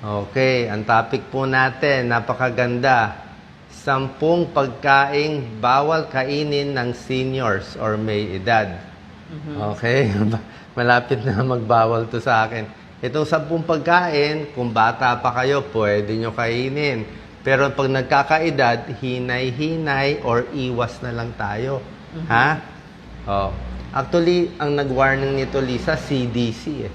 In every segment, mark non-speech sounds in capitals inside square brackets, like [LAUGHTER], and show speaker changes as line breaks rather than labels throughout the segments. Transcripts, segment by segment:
Okay, ang topic po natin, napakaganda. Sampung pagkaing bawal kainin ng seniors or may edad. Okay, [LAUGHS] malapit na magbawal to sa akin. Itong sampung pagkain, kung bata pa kayo, pwede nyo kainin. Pero pag nagkakaedad, hinay-hinay or iwas na lang tayo. Ha? Oh. Actually, ang nag-warning nito, Lisa, CDC eh.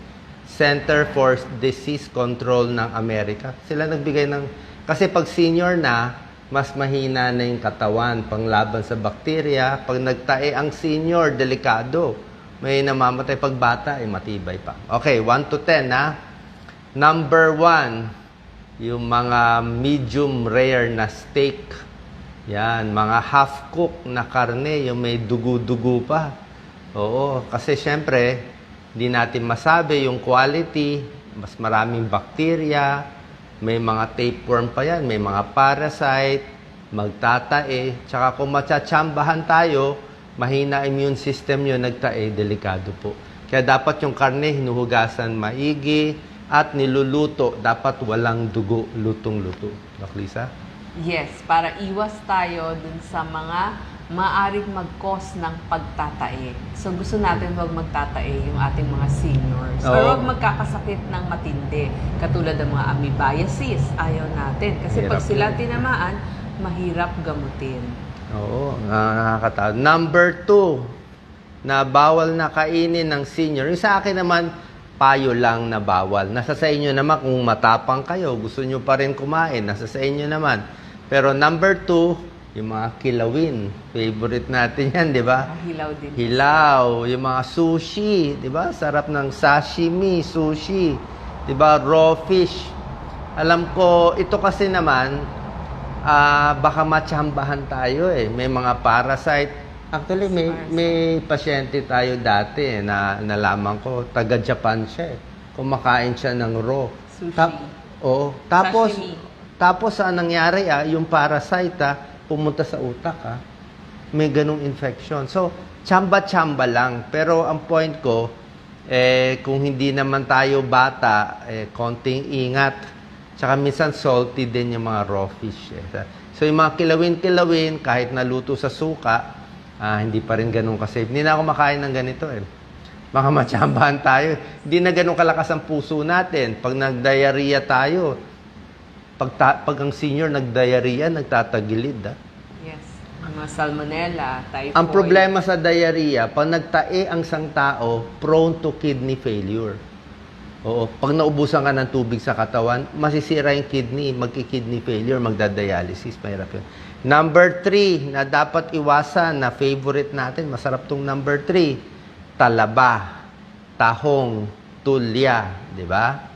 Center for Disease Control ng Amerika. Sila nagbigay ng... Kasi pag senior na, mas mahina na yung katawan panglaban sa bakterya. Pag nagtae ang senior, delikado. May namamatay pag bata, eh, matibay pa. Okay, 1 to 10 ha. Number 1, yung mga medium rare na steak. Yan, mga half-cook na karne, yung may dugo-dugo pa. Oo, kasi syempre, hindi natin masabi yung quality, mas maraming bakterya, may mga tapeworm pa yan, may mga parasite, magtatae. Tsaka kung matsatsambahan tayo, mahina immune system yun, nagtae, delikado po. Kaya dapat yung karne hinuhugasan maigi at niluluto. Dapat walang dugo, lutong-luto. Doc Lisa?
Yes, para iwas tayo dun sa mga maaring mag-cause ng pagtatae. So gusto natin wag magtatae yung ating mga seniors. Or
Oo.
wag magkakasakit ng matindi. Katulad ng mga amoebiasis. Ayaw natin. Kasi pag
Hirap
sila
yun.
tinamaan, mahirap gamutin.
Oo, nakakatawa. Number two, na bawal na kainin ng senior. Yung sa akin naman, payo lang na bawal. Nasa sa inyo naman kung matapang kayo, gusto nyo pa rin kumain, nasa sa inyo naman. Pero number two, yung mga kilawin. Favorite natin yan, di ba?
Hilaw din.
Hilaw, yung mga sushi, 'di ba? Sarap ng sashimi, sushi, 'di ba? Raw fish. Alam ko, ito kasi naman ah baka matsambahan tayo eh. May mga parasite. Actually, may may pasyente tayo dati eh, na nalaman ko, taga Japan siya eh. Kumakain siya ng raw.
Sushi.
oo. Tapos
Sashimi.
tapos ang nangyari ah, yung parasite ah, pumunta sa utak ah may ganong infection. So, tsamba-tsamba lang. Pero ang point ko, eh, kung hindi naman tayo bata, eh, konting ingat. Tsaka minsan salty din yung mga raw fish. Eh. So, yung mga kilawin-kilawin, kahit naluto sa suka, ah, hindi pa rin ganun kasi. Hindi na ako makain ng ganito eh. Baka [LAUGHS] matsambahan tayo. Hindi na ganun kalakas ang puso natin. Pag nag-diarrhea tayo, pag, ta- pag ang senior nag-diarrhea, nagtatagilid. Ah.
Yes. Mga salmonella, typhoid.
Ang problema sa diarrhea, pag nagtae ang isang tao, prone to kidney failure. Oo, pag naubusan ka ng tubig sa katawan, masisira yung kidney, magki-kidney failure, magdadialysis, mahirap yun. Number three, na dapat iwasan, na favorite natin, masarap tong number three, talaba, tahong, tulya, di ba?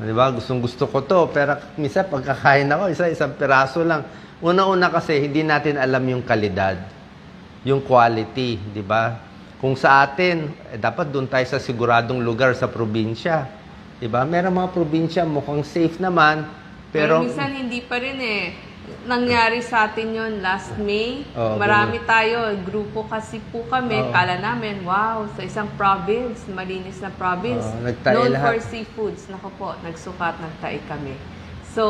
Di ba? Gustong gusto ko to. Pero minsan pagkakain ako, isa isang piraso lang. Una-una kasi, hindi natin alam yung kalidad. Yung quality, di ba? Kung sa atin, eh, dapat doon tayo sa siguradong lugar sa probinsya. Di ba? Meron mga probinsya mukhang safe naman.
Pero,
Pero,
minsan hindi pa rin eh. Nangyari sa atin yon last May.
Oo,
Marami tayo. Grupo kasi po kami.
Oo.
Kala namin, wow, sa isang province, malinis na province.
Oo, nagtae
known
lahat.
for seafoods. Naku po, nagsukat, nagtae kami. So,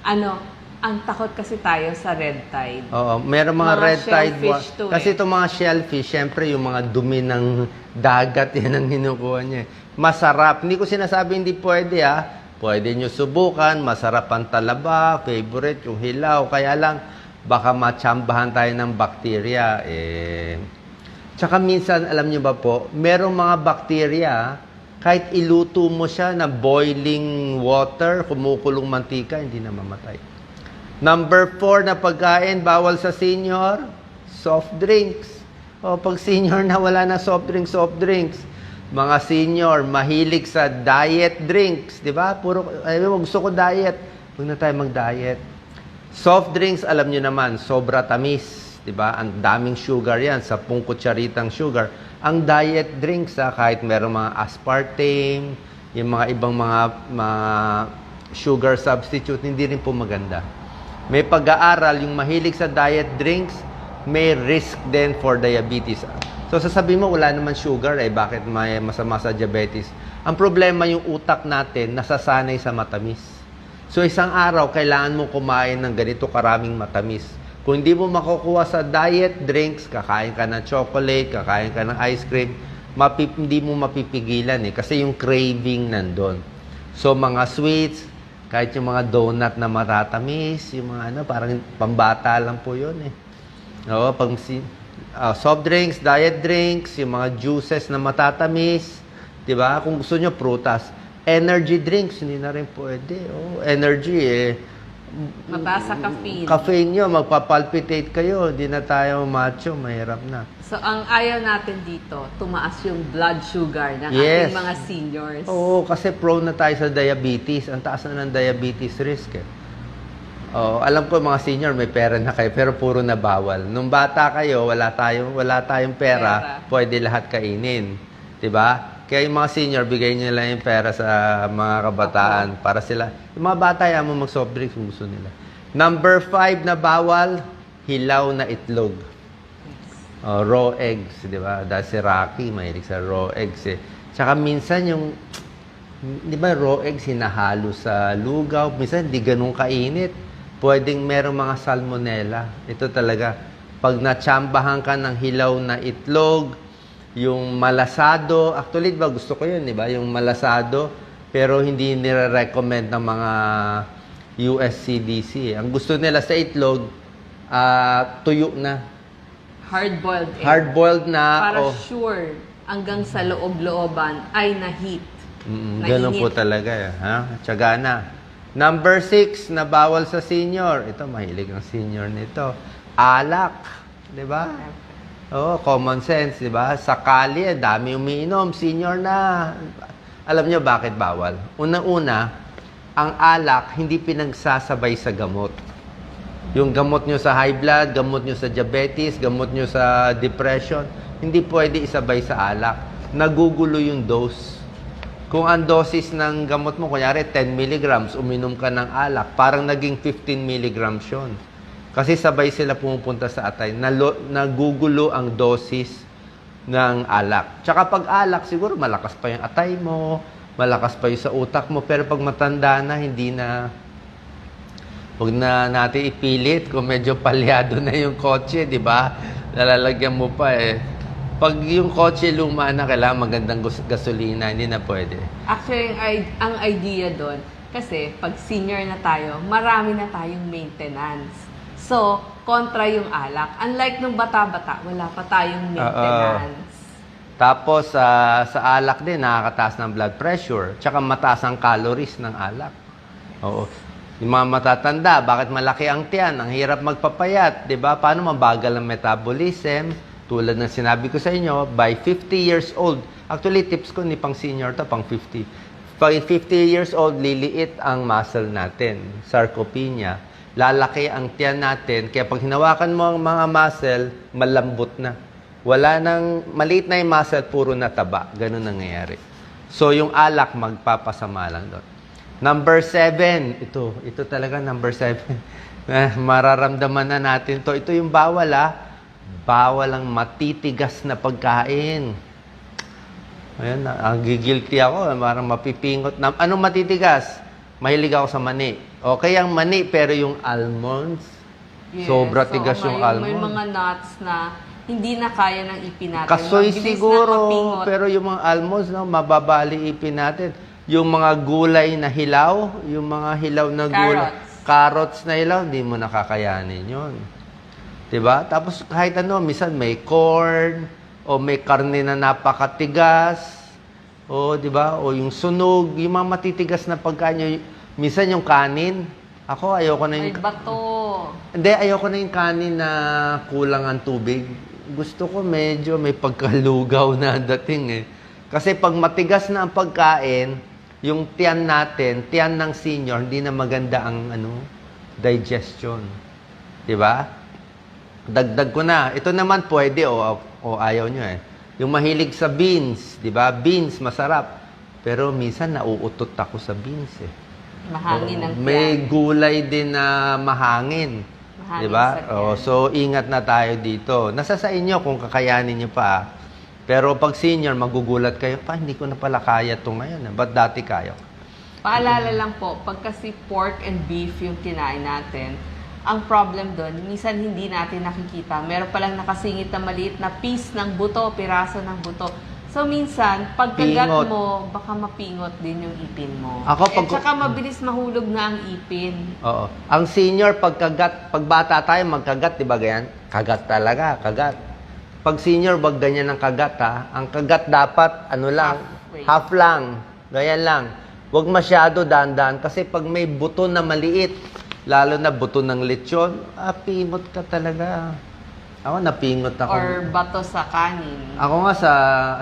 ano, ang takot kasi tayo sa red tide.
Oo, meron mga,
Mga
red tide
shellfish
wa-
to
Kasi
eh.
itong mga shellfish, syempre yung mga dumi ng dagat, [LAUGHS] yan ang hinukuha niya. eh. Masarap. Hindi ko sinasabi hindi pwede ah. Pwede nyo subukan, masarap ang talaba, favorite, yung hilaw. Kaya lang, baka matsambahan tayo ng bakterya. Eh, Tsaka minsan, alam nyo ba po, merong mga bakterya, kahit iluto mo siya na boiling water, kumukulong mantika, hindi na mamatay. Number four na pagkain, bawal sa senior, soft drinks. O pag senior na wala na soft drinks, soft drinks. Mga senior, mahilig sa diet drinks, di ba? Puro, ay, gusto ko diet. Huwag na tayo mag-diet. Soft drinks, alam nyo naman, sobra tamis. Di ba? Ang daming sugar yan, sa kutsaritang sugar. Ang diet drinks, ha, kahit meron mga aspartame, yung mga ibang mga, mga sugar substitute, hindi rin po maganda. May pag-aaral, yung mahilig sa diet drinks, may risk din for diabetes. So sasabihin mo, wala naman sugar eh, bakit may masama sa diabetes? Ang problema yung utak natin, nasasanay sa matamis. So isang araw, kailangan mo kumain ng ganito karaming matamis. Kung hindi mo makukuha sa diet drinks, kakain ka ng chocolate, kakain ka ng ice cream, mapip, hindi mo mapipigilan eh. Kasi yung craving nandun. So mga sweets, kahit yung mga donut na matatamis, yung mga ano, parang pambata lang po yun eh. Oo, pag ah, soft drinks, diet drinks, yung mga juices na matatamis, 'di ba? Kung gusto niyo prutas, energy drinks hindi na rin pwede. Oh, energy eh.
Mataas sa caffeine.
Caffeine nyo, magpapalpitate kayo, hindi na tayo macho, mahirap na.
So, ang ayaw natin dito, tumaas yung blood sugar ng
Yes.
ating mga seniors.
Oo, kasi prone na tayo sa diabetes. Ang taas na ng diabetes risk eh. Oo, alam ko mga senior may pera na kayo pero puro na bawal. Nung bata kayo, wala tayong wala tayong pera,
Pera.
pwede lahat kainin. 'Di ba? Kaya yung mga senior, bigay niyo lang yung pera sa mga kabataan para sila. Yung mga bata, yan mo mag-soft drinks kung gusto nila. Number five na bawal, hilaw na itlog. Oh, raw eggs, di ba? Dahil si Rocky, mahilig sa raw eggs eh. Tsaka minsan yung, di ba raw eggs hinahalo sa lugaw, minsan di ganun kainit. Pwedeng merong mga salmonella. Ito talaga, pag natsambahan ka ng hilaw na itlog, yung malasado, actually, ba gusto ko yun, di ba? Yung malasado, pero hindi nire-recommend ng mga USCDC. Ang gusto nila sa itlog, ah, tuyo na.
Hard-boiled egg.
Hard-boiled na.
Para
o
sure, hanggang sa loob-looban ay na-heat.
Mm,
Mainit.
ganun po talaga. eh, Ha? Tsaga na. Number six, na bawal sa senior. Ito, mahilig ang senior nito. Alak. Di ba? Oo, common sense, di ba? Sa kalye, dami umiinom. Senior na. Alam nyo bakit bawal? Una-una, ang alak hindi pinagsasabay sa gamot. Yung gamot nyo sa high blood, gamot nyo sa diabetes, gamot nyo sa depression, hindi pwede isabay sa alak. Nagugulo yung dose. Kung ang dosis ng gamot mo, kunyari 10 milligrams, uminom ka ng alak, parang naging 15 milligrams yun. Kasi sabay sila pumupunta sa atay. Nalo, nagugulo ang dosis ng alak. Tsaka pag alak, siguro malakas pa yung atay mo, malakas pa yung sa utak mo, pero pag matanda na, hindi na Huwag na natin ipilit kung medyo palyado na yung kotse, di ba? Nalalagyan mo pa eh. Pag yung kotse luma na, kailangan magandang gasolina, hindi na pwede.
Actually, ang, i- ang idea doon, kasi pag senior na tayo, marami na tayong maintenance. So, kontra yung alak. Unlike nung bata-bata, wala pa tayong maintenance.
Tapos, sa sa alak din, nakakataas ng blood pressure. Tsaka mataas ang calories ng alak. Oo. Yung mga matatanda, bakit malaki ang tiyan? Ang hirap magpapayat, di ba? Paano mabagal ang metabolism? Tulad ng sinabi ko sa inyo, by 50 years old, actually tips ko ni pang senior to, pang 50. Pag 50 years old, liliit ang muscle natin, sarcopenia. Lalaki ang tiyan natin, kaya pag hinawakan mo ang mga muscle, malambot na. Wala nang, maliit na yung muscle, puro na taba. Ganun nangyayari. So, yung alak, magpapasama lang doon. Number seven, ito, ito talaga number seven. [LAUGHS] Mararamdaman na natin to. Ito yung bawal ah. Bawal ang matitigas na pagkain. Ayan, na- ang gigilty ako. Parang mapipingot. Na, anong matitigas? Mahilig ako sa mani. Okay ang mani, pero yung almonds,
Yes.
sobra
So,
tigas yung
may,
almonds.
May mga nuts na hindi na kaya ng ipin natin.
Kasoy
Mabilis
siguro, pero yung mga almonds, no, mababali ipin natin. Yung mga gulay na hilaw, yung mga hilaw na gulay,
Carrots.
carrots na hilaw, hindi mo nakakayanin yun. 'Di ba? Tapos kahit ano, minsan may corn, o may karne na napakatigas, o 'di ba? O yung sunog, yung mga matitigas na pagkain, minsan yung kanin. Ako, ayoko na
Ay,
yung...
bato.
Hindi, ayoko na yung kanin na kulang ang tubig. Gusto ko medyo may pagkalugaw na dating eh. Kasi pag matigas na ang pagkain, yung tiyan natin, tiyan ng senior, hindi na maganda ang ano, digestion. 'Di ba? Dagdag ko na. Ito naman pwede o, o ayaw nyo eh. Yung mahilig sa beans, 'di ba? Beans masarap. Pero minsan nauutot ako sa beans eh.
Mahangin ang tiyan.
May gulay din na mahangin.
Mahangin
'Di ba?
sa tiyan.
Oh, so ingat na tayo dito. Nasa sa inyo kung kakayanin niyo pa. Pero pag senior, magugulat kayo, pa, hindi ko na pala kaya to ngayon. ah. Ba't dati kaya? ko?"
Paalala lang po, pag kasi pork and beef yung kinain natin, ang problem doon, minsan hindi natin nakikita. Meron palang nakasingit na maliit na piece ng buto, piraso ng buto. So minsan, pagkagat
Pingot.
mo, baka mapingot din yung ipin mo.
Ako,
At
pag-
saka mabilis mahulog na ang ipin.
Oo. Ang senior, pagkagat, pag bata tayo, magkagat, di ba ganyan? Kagat talaga, kagat. Pag senior, wag ganyan ang kagat ha. Ang kagat dapat, ano lang,
Halfway.
half lang. Ganyan lang. Huwag masyado dandan kasi pag may buto na maliit, lalo na buto ng lechon, ah, pimot ka talaga. Ako, napingot ako.
Or bato sa kanin.
Ako nga sa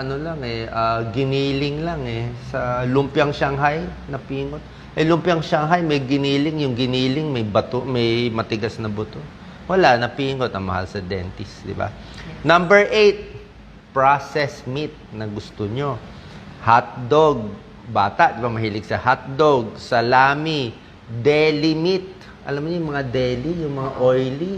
ano lang eh, ah, giniling lang eh. Sa lumpiang Shanghai, napingot. Eh, lumpiang Shanghai, may giniling. Yung giniling, may bato, may matigas na buto. Wala, napingot. Ang mahal sa dentist, di ba? Number eight, processed meat na gusto nyo. Hot dog. Bata, di ba mahilig sa hot dog, salami, deli meat. Alam mo yung mga deli, yung mga oily.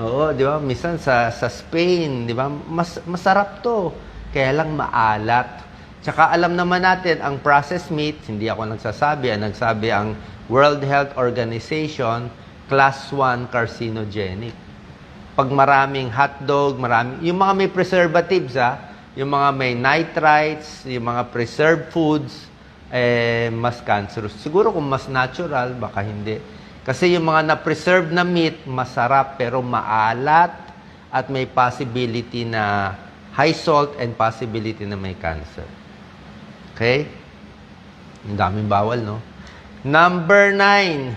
Oo, di ba? Minsan sa, sa Spain, di ba? Mas, masarap to. Kaya lang maalat. Tsaka alam naman natin, ang processed meat, hindi ako nagsasabi, ang nagsabi ang World Health Organization, class 1 carcinogenic. Pag maraming hotdog, marami, yung mga may preservatives, ah, yung mga may nitrites, yung mga preserved foods, eh, mas cancerous. Siguro kung mas natural, baka hindi. Kasi yung mga na-preserve na meat, masarap pero maalat at may possibility na high salt and possibility na may cancer. Okay? Ang daming bawal, no? Number nine.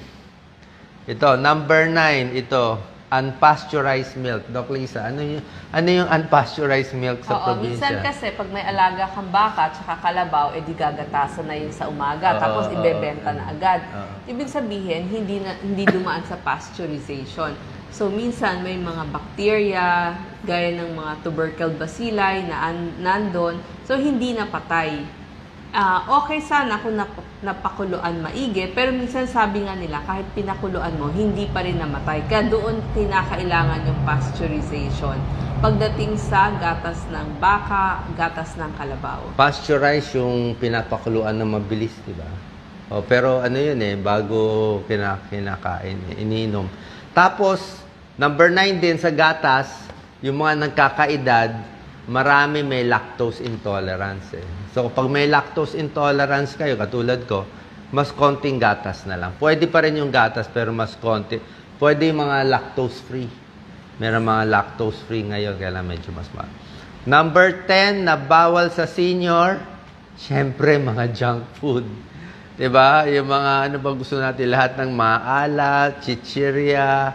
Ito, number nine, ito, unpasteurized milk. Doc Lisa, ano yung, ano yung unpasteurized milk sa
Oo, minsan
probinsya?
kasi pag may alaga kang baka at saka kalabaw, edi gagatasan na yun sa umaga,
Oo,
tapos
oo,
ibebenta
oo.
na agad.
Oo.
Ibig sabihin, hindi na hindi dumaan sa pasteurization. So minsan may mga bacteria, gaya ng mga tubercle bacilli na an- nandun, so hindi napatay. Ah, okay sana kung nap- napakuluan maigi, pero minsan sabi nga nila, kahit pinakuluan mo, hindi pa rin namatay. Kaya doon kinakailangan yung pasteurization. Pagdating sa gatas ng baka, gatas ng kalabaw.
Pasteurized yung pinapakuluan na mabilis, di ba? O, pero ano yun eh, bago kina, kinakain, eh, iniinom. Tapos, number nine din sa gatas, yung mga nagkakaedad, marami may lactose intolerance eh. So, pag may lactose intolerance kayo, katulad ko, mas konting gatas na lang. Pwede pa rin yung gatas, pero mas konti. Pwede yung mga lactose-free. Meron mga lactose-free ngayon, kaya lang medyo mas mahal. Number 10 na bawal sa senior, syempre mga junk food. 'Di ba? Yung mga ano ba gusto natin lahat ng maalat, chichirya,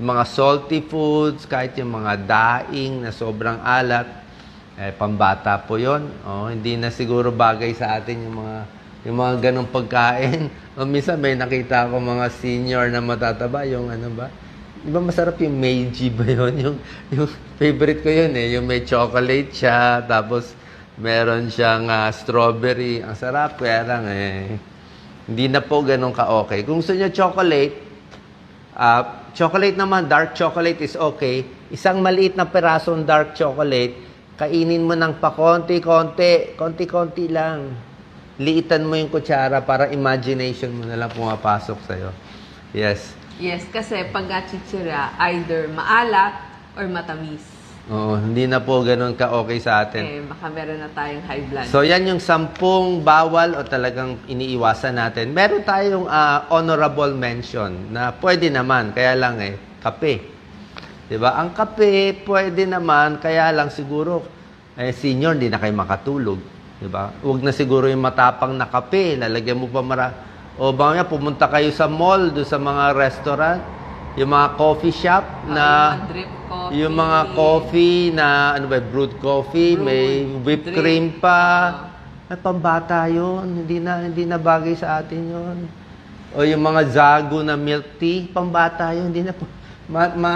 yung mga salty foods, kahit yung mga daing na sobrang alat, eh pambata po 'yon. Oh, hindi na siguro bagay sa atin yung mga yung mga ganong pagkain. [LAUGHS] O minsan may nakita ko mga senior na matataba, yung ano ba? Di ba masarap yung Meiji ba yun? [LAUGHS] Yung, yung favorite ko yun eh. Yung may chocolate siya, tapos meron siyang ah, strawberry. Ang sarap, kaya lang eh. Hindi na po ganun ka-okay. Kung gusto niyo chocolate, ah, chocolate naman, dark chocolate is okay. Isang maliit na perasong dark chocolate, kainin mo ng pakonti-konti, konti-konti lang. Liitan mo yung kutsara para imagination mo na lang pumapasok sa'yo. Yes.
Yes, kasi pag chichira, either maalat or matamis.
Oo, hindi na po ganun ka-okay sa atin.
Eh, baka meron na tayong high blood.
So, yan yung sampung bawal o talagang iniiwasan natin. Meron tayong ah, honorable mention na pwede naman, kaya lang eh, kape. 'Di ba? Ang kape, pwede naman, kaya lang siguro, eh, senior, hindi na kayo makatulog. 'Di ba? Huwag na siguro yung matapang na kape, lalagyan mo pa mara... O ba pumunta kayo sa mall, do sa mga restaurant, yung mga coffee shop
Ah,
na...
yung mga drip coffee.
Yung mga coffee na, ano ba, brewed coffee,
Brewed,
may whipped
drip.
cream pa.
Ah.
Ay, pambata yun. Hindi na, hindi na bagay sa atin yun. O yung mga zago na milk tea, pambata yun. Hindi na po, ma, ma,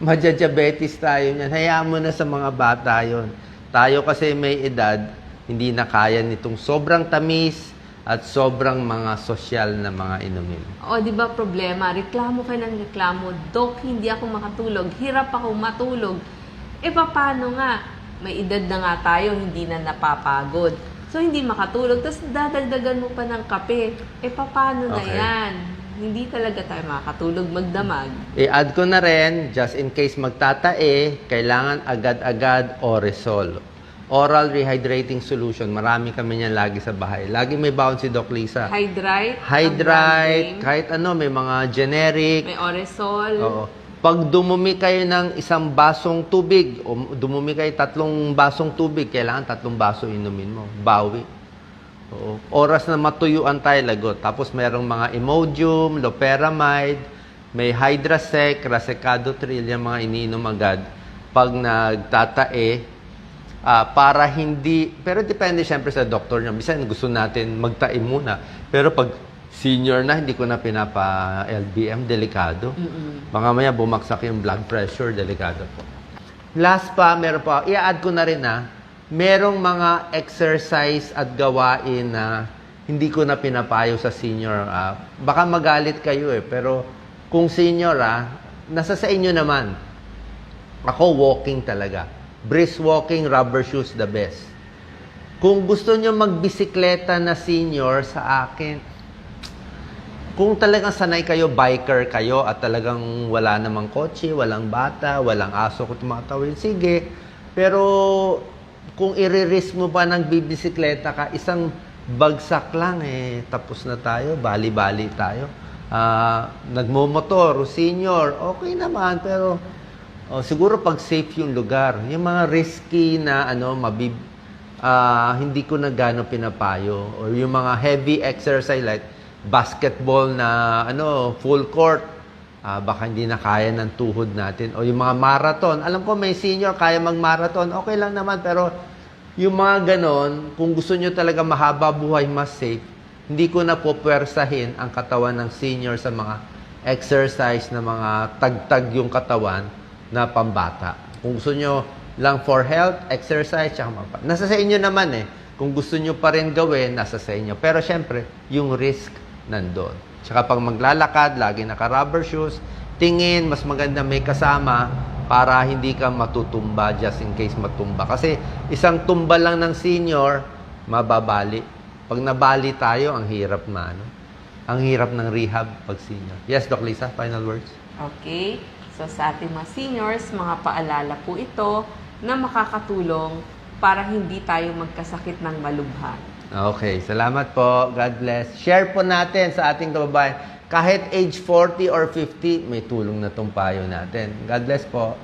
madya-diabetes tayo niyan. Hayaan mo na sa mga bata yun. Tayo kasi may edad, hindi na kaya nitong sobrang tamis at sobrang mga sosyal na mga inumin.
O, di ba problema? Reklamo ka ng reklamo. Dok, hindi ako makatulog. Hirap ako matulog. E, paano nga? may edad na nga tayo, hindi na napapagod. So, hindi makatulog. Tapos, dadagdagan mo pa ng kape. Eh, paano na
Okay.
yan? Hindi talaga tayo makakatulog magdamag.
I-add ko na rin, just in case magtatae, kailangan agad-agad Oresol. Oral Rehydrating Solution. Marami kami niyan lagi sa bahay. Lagi may baon si Doc Lisa.
Hydrate, brand
kahit ano, may mga generic.
May Oresol.
Oo. Pag dumumi kayo ng isang basong tubig, o dumumi kayo tatlong basong tubig, kailangan tatlong baso inumin mo. Bawi. Oo. Oras na matuyuan tayo lagot. Tapos merong mga Imodium, Loperamide, may Hydrasec, Rasecado Trill, yung mga iniinom agad. Pag nagtatae, ah, para hindi, pero depende siyempre sa doktor niya. Minsan gusto natin magtae muna. Pero pag senior na, hindi ko na pinapa-LBM, delikado.
Mm-mm.
Baka maya bumagsak yung blood pressure, delikado po. Last pa, meron pa, i-add ko na rin na, merong mga exercise at gawain na hindi ko na pinapayo sa senior. ah. baka magalit kayo eh, pero kung senior ah, nasa sa inyo naman. Ako walking talaga. Brisk walking, rubber shoes, the best. Kung gusto nyo magbisikleta na senior sa akin, kung talagang sanay kayo, biker kayo, at talagang wala namang kotse, walang bata, walang aso kung tumatawid, sige. Pero kung i-risk mo pa ng bibisikleta ka, isang bagsak lang eh, tapos na tayo, bali-bali tayo. Ah, nagmumotor, senior, okay naman, pero oh, siguro pag safe yung lugar, yung mga risky na ano, mabib, ah, hindi ko na gano'n pinapayo. Or yung mga heavy exercise like basketball na ano, full court, ah, baka hindi na kaya ng tuhod natin. O yung mga marathon, alam ko may senior kaya mag-marathon, okay lang naman, pero yung mga ganon, kung gusto nyo talaga mahaba buhay, mas safe, hindi ko na po pwersahin ang katawan ng senior sa mga exercise na mga tagtag yung katawan na pambata. Kung gusto nyo lang for health, exercise, tsaka mga Nasa sa inyo naman eh. Kung gusto nyo pa rin gawin, nasa sa inyo. Pero syempre, yung risk nandun. Tsaka pag maglalakad, lagi naka-rubber shoes, tingin, mas maganda may kasama para hindi ka matutumba just in case matumba. Kasi isang tumba lang ng senior, mababali. Pag nabali tayo, ang hirap na ano. Ang hirap ng rehab pag senior. Yes, Doc Lisa, final words?
Okay? So sa ating mga seniors, mga paalala po ito na makakatulong para hindi tayo magkasakit ng malubha.
Okay, salamat po. God bless. Share po natin sa ating kababayan. Kahit age 40 or 50, may tulong na tong payo natin. God bless po.